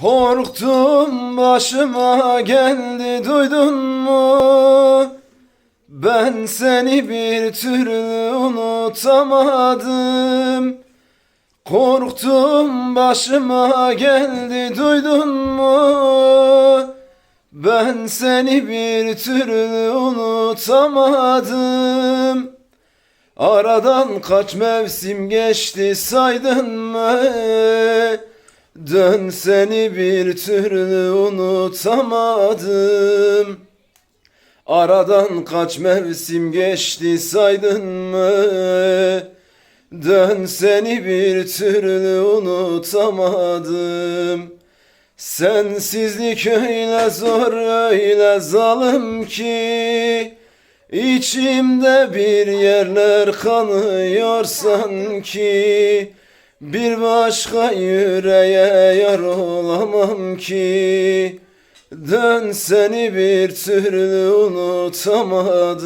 Korktum başıma geldi duydun mu? Ben seni bir türlü unutamadım. Korktum başıma geldi duydun mu? Ben seni bir türlü unutamadım. Aradan kaç mevsim geçti saydın mı? Dön seni bir türlü unutamadım. Aradan kaç mevsim geçti saydın mı? Dön seni bir türlü unutamadım. Sensizlik öyle zor öyle zalim ki İçimde bir yerler kanıyor sanki Bir başka yüreğe yar olamam ki. Dön seni bir türlü unutamadım